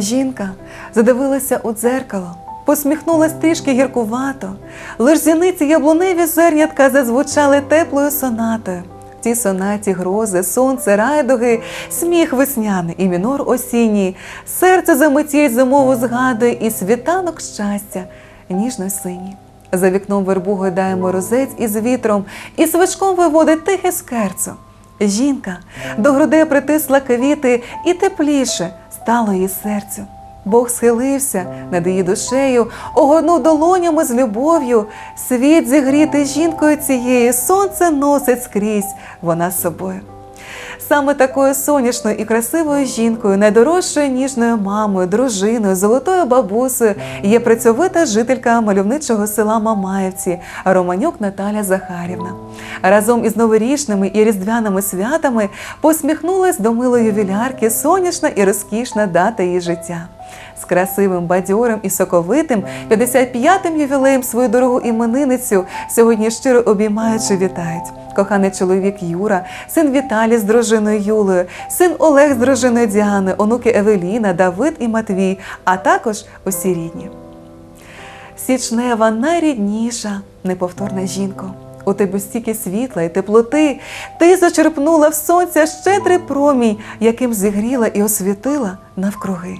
Жінка задивилася у дзеркало, посміхнулась трішки гіркувато, лиш зіниці яблуневі зернятка зазвучали теплою сонатою. В цій сонаті грози, сонце, райдуги, сміх весняний і мінор осінній, серце заметіть зимову згадує і світанок щастя, ніжно синій. За вікном вербу гойдає морозець із вітром, і свичком виводить тихе скерцо. Жінка до грудей притисла квіти і тепліше стало її серцю. Бог схилився над її душею, огорнув долонями з любов'ю. Світ зігріти жінкою цією, сонце носить скрізь вона з собою. Саме такою сонячною і красивою жінкою, найдорожчою ніжною мамою, дружиною, золотою бабусею є працьовита жителька мальовничого села Мамаєвці Романюк Наталя Захарівна. Разом із новорічними і різдвяними святами посміхнулась до милої ювілярки сонячна і розкішна дата її життя. З красивим, бадьорим і соковитим 55-м ювілеєм свою дорогу іменинницю сьогодні щиро обіймаючи вітають. Коханий чоловік Юра, син Віталій з дружиною Юлею, син Олег з дружиною Діани, онуки Евеліна, Давид і Матвій, а також усі рідні. Січнева найрідніша, неповторна жінко. У тебе стільки світла і теплоти, ти зачерпнула в сонця щедрий промінь, яким зігріла і освітила навкруги.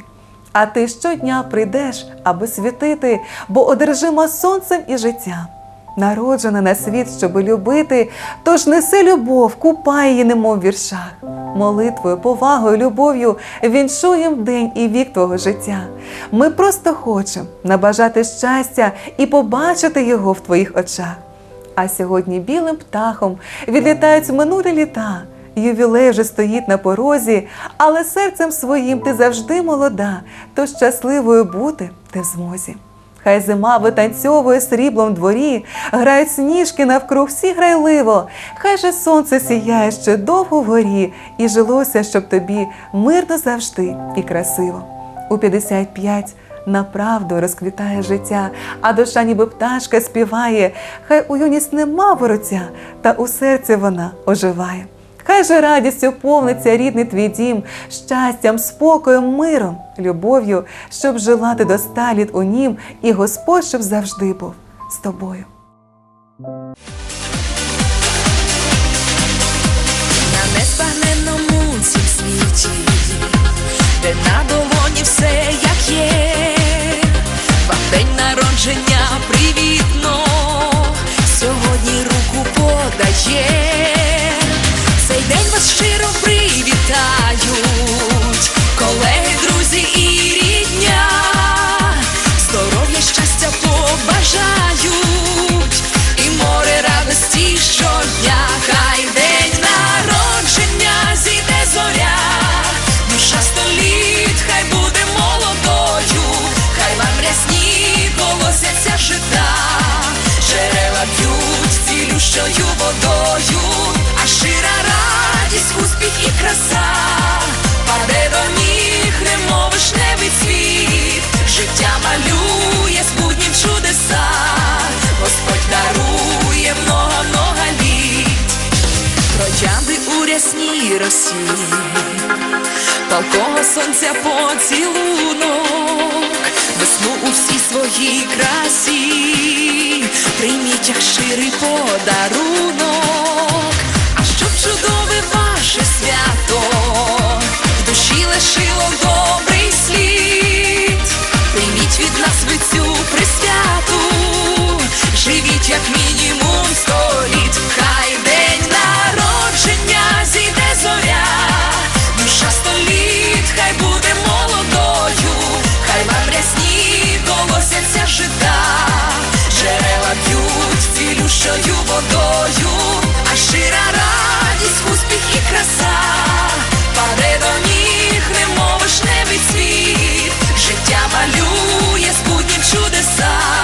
А ти щодня прийдеш, аби світити, бо одержима сонцем і життям. Народжена на світ, щоби любити, тож неси любов, купай її, немов віршах. Молитвою, повагою, любов'ю віншуєм день і вік твого життя. Ми просто хочемо набажати щастя і побачити його в твоїх очах. А сьогодні білим птахом відлітають минулі літа. Ювілей вже стоїть на порозі, але серцем своїм ти завжди молода, то щасливою бути ти в змозі. Хай зима витанцьовує сріблом дворі, грають сніжки навкруг всі грайливо. Хай же сонце сіяє ще довго вгорі, і жилося, щоб тобі мирно завжди і красиво. У 55 направду розквітає життя, а душа ніби пташка співає. Хай у юність нема вороття, та у серці вона оживає. Хай же радістю повниться рідний твій дім, щастям, спокоєм, миром, любов'ю, щоб жила ти до ста літ у нім, і Господь щоб завжди був з тобою. Цілющою водою, а щира радість, успіх і краса, паде до ніг, немов вишневий цвіт, життя малює з чудеса, Господь дарує много-много літ, троянди у рясній росі, палкого сонця поцілунок, весну у всій своїй красі, прийміть як щирий подарунок, а щоб чудове ваше свято, в душі лишило добрий слід, прийміть від нас ви цю присвяту, живіть як мінімум сто літ, хай день народження зійде зоря, душа століт, хай буде молодою, хай вам рясні колосяться жита, течею водою, а щира радість, успіх і краса, паде до ніг, не мовиш цвіт, життя малює, спутнім чудеса.